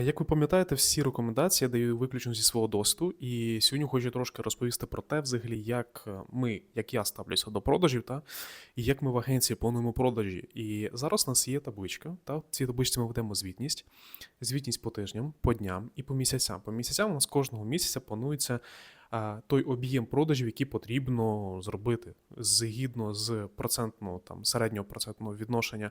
Як ви пам'ятаєте, всі рекомендації я даю виключно зі свого досвіду, і сьогодні хочу трошки розповісти про те, взагалі, як е, ми, як я ставлюся до продажів, та і як ми в агенції плануємо продажі. І зараз у нас є табличка. Та в цій табличці ми ведемо звітність, звітність по тижням, по дням і по місяцям. По місяцям у нас кожного місяця планується а, той об'єм продажів, який потрібно зробити згідно з процентного там середнього процентного відношення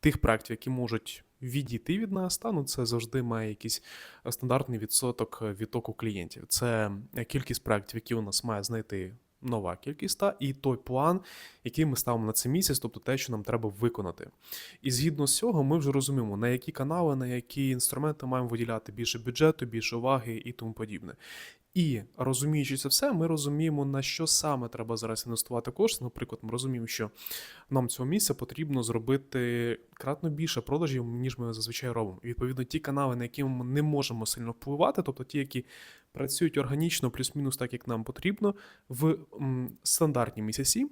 тих проєктів, які можуть відійти від нас, та ну це завжди має якийсь е, стандартний відсоток е, відтоку клієнтів. Це е, кількість проєктів, які у нас має знайти нова кількість, та і той план, який ми ставимо на цей місяць, тобто те, що нам треба виконати. І згідно з цього, ми вже розуміємо, на які канали, на які інструменти маємо виділяти більше бюджету, більше уваги і тому подібне. І розуміючи це все, ми розуміємо, на що саме треба зараз інвестувати кошти. Наприклад, ми розуміємо, що нам цього місця потрібно зробити кратно більше продажів, ніж ми зазвичай робимо. І відповідно ті канали, на які ми не можемо сильно впливати, тобто ті, які працюють органічно, плюс-мінус так, як нам потрібно, в стандартні місяці.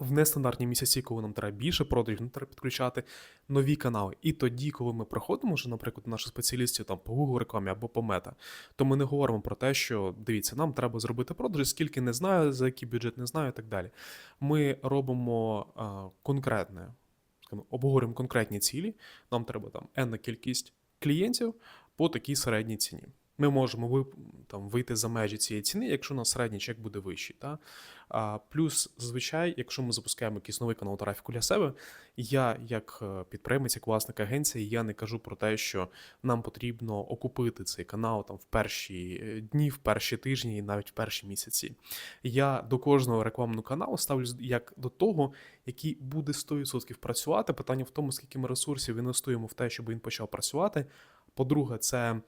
В нестандартні місяці, коли нам треба більше продажів, нам треба підключати нові канали. І тоді, коли ми проходимо вже, наприклад, наших спеціалістів там по Google рекламі або по Мета, то ми не говоримо про те, що дивіться, нам треба зробити продажі, скільки не знаю, за який бюджет не знаю, і так далі. Ми робимо а, конкретне, обговорюємо конкретні цілі. Нам треба там енна кількість клієнтів по такій середній ціні. Ми можемо там, вийти за межі цієї ціни, якщо у нас середній чек буде вищий. Та? А, плюс, зазвичай, якщо ми запускаємо якийсь новий канал трафіку для себе, я, як е, підприємець, як власник агенції, я не кажу про те, що нам потрібно окупити цей канал там в перші е, дні, в перші тижні і навіть в перші місяці. Я до кожного рекламного каналу ставлю як до того, який буде 100% працювати. Питання в тому, скільки ми ресурсів інвестуємо в те, щоб він почав працювати. По-друге, це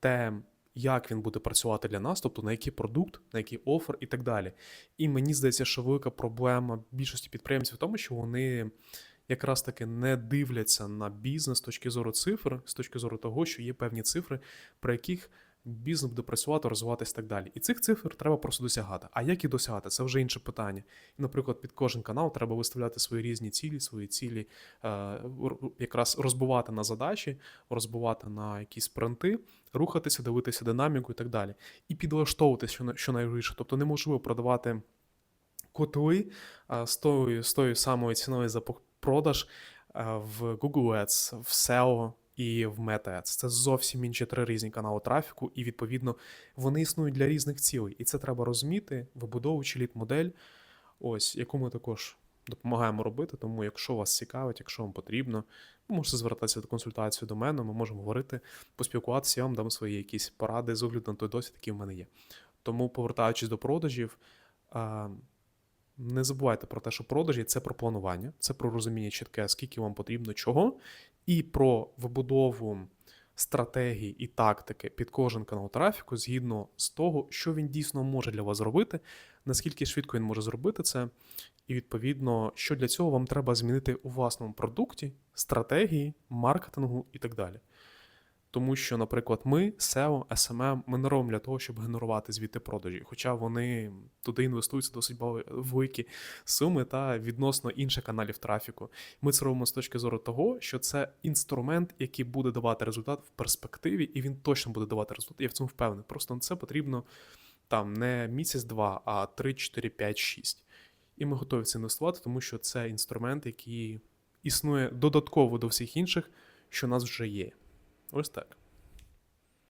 те, як він буде працювати для нас, тобто на який продукт, на який офер і так далі. І мені здається, що велика проблема більшості підприємців в тому, що вони якраз таки не дивляться на бізнес з точки зору цифр, з точки зору того, що є певні цифри, про яких бізнес буде працювати, розвиватися і так далі. І цих цифр треба просто досягати. А як їх досягати? Це вже інше питання. І, наприклад, під кожен канал треба виставляти свої різні цілі, свої цілі е, якраз розбивати на задачі, розбивати на якісь спринти, рухатися, дивитися динаміку і так далі. І підлаштовуватися, що, що найвищше. Тобто неможливо продавати котли е, з тою, з тою самою ціною за продаж е, в Google Ads, в SEO і в Meta Ads. Це зовсім інші три різні канали трафіку, і відповідно вони існують для різних цілей. І це треба розуміти, вибудовуючи лід-модель, ось яку ми також допомагаємо робити. Тому, якщо вас цікавить, якщо вам потрібно, ви можете звертатися до консультації до мене. Ми можемо говорити, поспілкуватися. Я вам дам свої якісь поради з огляду на той досвід, який в мене є. Тому, повертаючись до продажів. Не забувайте про те, що продажі це про планування, це про розуміння чітке, скільки вам потрібно чого, і про вибудову стратегії і тактики під кожен канал трафіку згідно з того, що він дійсно може для вас зробити, наскільки швидко він може зробити це, і відповідно, що для цього вам треба змінити у власному продукті, стратегії, маркетингу і так далі. Тому що, наприклад, ми, SEO, SMM, ми не робимо для того, щоб генерувати звідти продажі, хоча вони туди інвестуються досить великі суми та відносно інших каналів трафіку. Ми це робимо з точки зору того, що це інструмент, який буде давати результат в перспективі, і він точно буде давати результат. Я в цьому впевнений. Просто на це потрібно там не місяць-два, а 3, 4, 5, 6. І ми готові це інвестувати, тому що це інструмент, який існує додатково до всіх інших, що у нас вже є. Ось так.